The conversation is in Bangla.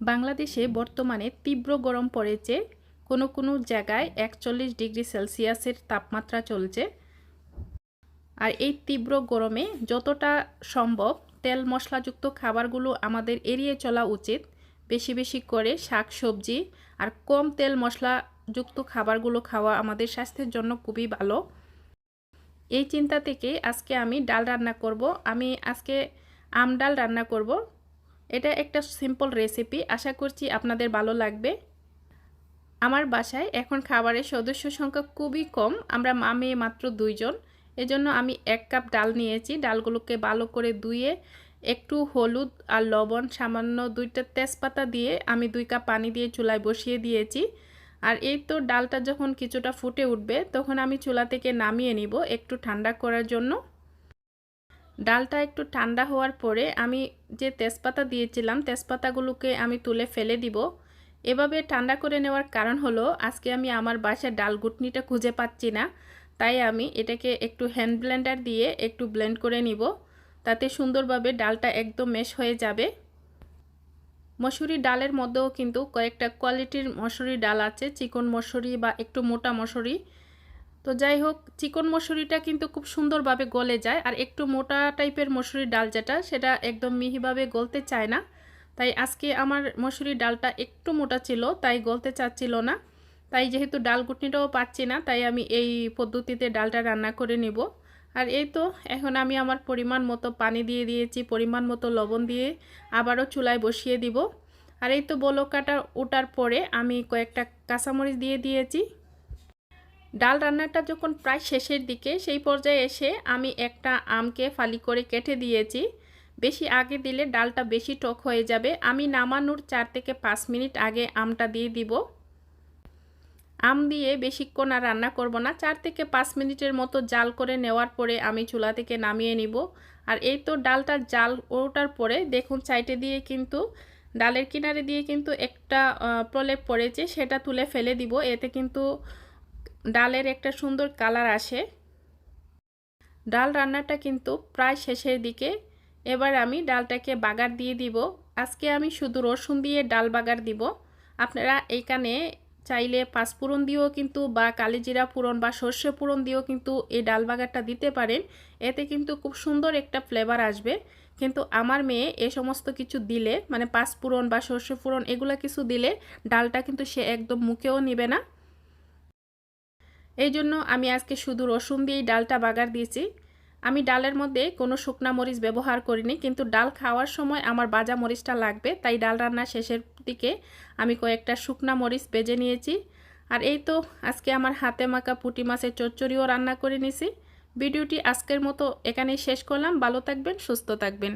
বাংলাদেশে বর্তমানে তীব্র গরম পড়েছে। কোনো কোনো জায়গায় একচল্লিশ ডিগ্রি সেলসিয়াসের তাপমাত্রা চলছে। আর এই তীব্র গরমে যতটা সম্ভব তেল মশলাযুক্ত খাবারগুলো আমাদের এড়িয়ে চলা উচিত। বেশি বেশি করে শাক সবজি আর কম তেল মশলাযুক্ত খাবারগুলো খাওয়া আমাদের স্বাস্থ্যের জন্য খুবই ভালো। এই চিন্তা থেকে আজকে আমি ডাল রান্না করব। আমি আজকে আম ডাল রান্না করব। এটা একটা সিম্পল রেসিপি আশা করছি আপনাদের ভালো লাগবে। আমার বাসায় এখন খাবারের সদস্য সংখ্যা খুবই কম, আমরা মা মেয়ে মাত্র দুইজন। এজন্য আমি এক কাপ ডাল নিয়েছি, ডালগুলোকে ভালো করে ধুয়ে একটু হলুদ আর লবণ, সামান্য দুইটা তেজপাতা দিয়ে আমি দুই কাপ পানি দিয়ে চুলায় বসিয়ে দিয়েছি। আর এই তো ডালটা যখন কিছুটা ফুটে উঠবে, তখন আমি চুলা থেকে নামিয়ে নিব একটু ঠান্ডা করার জন্য। ডালটা একটু ঠান্ডা হওয়ার পরে আমি যে তেজপাতা দিয়েছিলাম, তেজপাতাগুলোকে আমি তুলে ফেলে দিব। এভাবে ঠান্ডা করে নেওয়ার কারণ হলো, আজকে আমি আমার বাসায় ডাল গুটনিটা খুঁজে পাচ্ছি না। তাই আমি এটাকে একটু হ্যান্ড ব্লেন্ডার দিয়ে একটু ব্লেন্ড করে নিব। তাতে সুন্দরভাবে ডালটা একদম মেশ হয়ে যাবে। মসুরি ডালের মধ্যেও কিন্তু কয়েকটা কোয়ালিটির মসুরি ডাল আছে, চিকন মসুরি বা একটু মোটা মসুরি। তো যাই হোক, চিকন মসুরিটা কিন্তু খুব সুন্দরভাবে গলে যায় আর একটু মোটা টাইপের মসুরির ডাল যেটা, সেটা একদম মিহিভাবে গলতে চায় না। তাই আজকে আমার মসুরির ডালটা একটু মোটা ছিল, তাই গলতে চাচ্ছিল না। তাই যেহেতু ডাল গুটনিটাও পাচ্ছি না, তাই আমি এই পদ্ধতিতে ডালটা রান্না করে নেব। আর এই তো, এখন আমি আমার পরিমাণ মতো পানি দিয়ে দিয়েছি, পরিমাণ মতো লবণ দিয়ে আবারও চুলায় বসিয়ে দিব। আর এই তো বলকাটা ওঠার পরে আমি কয়েকটা কাঁচামরিচ দিয়ে দিয়েছি। ডাল রান্নাটা যখন প্রায় শেষের দিকে, সেই পর্যায়ে এসে আমি একটা আমকে ফালি করে কেটে দিয়েছি। বেশি আগে দিলে ডালটা বেশি টক হয়ে যাবে। আমি নামানোর চার থেকে পাঁচ মিনিট আগে আমটা দিয়ে দিব। আম দিয়ে বেশিক্ষণ আর রান্না করব না। চার থেকে পাঁচ মিনিটের মতো জাল করে নেওয়ার পরে আমি চুলা থেকে নামিয়ে নিব। আর এই তো ডালটা জাল ওঠার পরে দেখুন সাইটে দিয়ে কিন্তু, ডালের কিনারে দিয়ে কিন্তু একটা প্রলেপ পড়েছে। সেটা তুলে ফেলে দিব। এতে কিন্তু ডালের একটা সুন্দর কালার আসে। ডাল রান্নাটা কিন্তু প্রায় শেষের দিকে। এবার আমি ডালটাকে বাগার দিয়ে দিব। আজকে আমি শুধু রসুন দিয়ে ডাল বাগার দিব। আপনারা এইখানে চাইলে পাঁচফোড়ন দিয়েও কিন্তু বা কালিজিরা পুরন বা সর্ষে পুরন দিয়েও কিন্তু এই ডাল বাগারটা দিতে পারেন। এতে কিন্তু খুব সুন্দর একটা ফ্লেভার আসবে। কিন্তু আমার মেয়ে এ সমস্ত কিছু দিলে মানে পাঁচফোড়ন বা সর্ষে ফোড়ন এগুলো কিছু দিলে, ডালটা কিন্তু সে একদম মুখেও নিবে না। এই জন্য আমি আজকে শুধু রসুন দিয়েই ডালটা বাগার দিয়েছি। আমি ডালের মধ্যে কোনো শুকনা মরিচ ব্যবহার করিনি, কিন্তু ডাল খাওয়ার সময় আমার বাজা মরিচটা লাগবে, তাই ডাল রান্না শেষের দিকে আমি কয়েকটা শুকনা মরিচ বেজে নিয়েছি। আর এই তো আজকে আমার হাতে মাখা পুটি মাছের চচ্চড়িও রান্না করে নিছি। ভিডিওটি আজকের মতো এখানেই শেষ করলাম, ভালো থাকবেন, সুস্থ থাকবেন।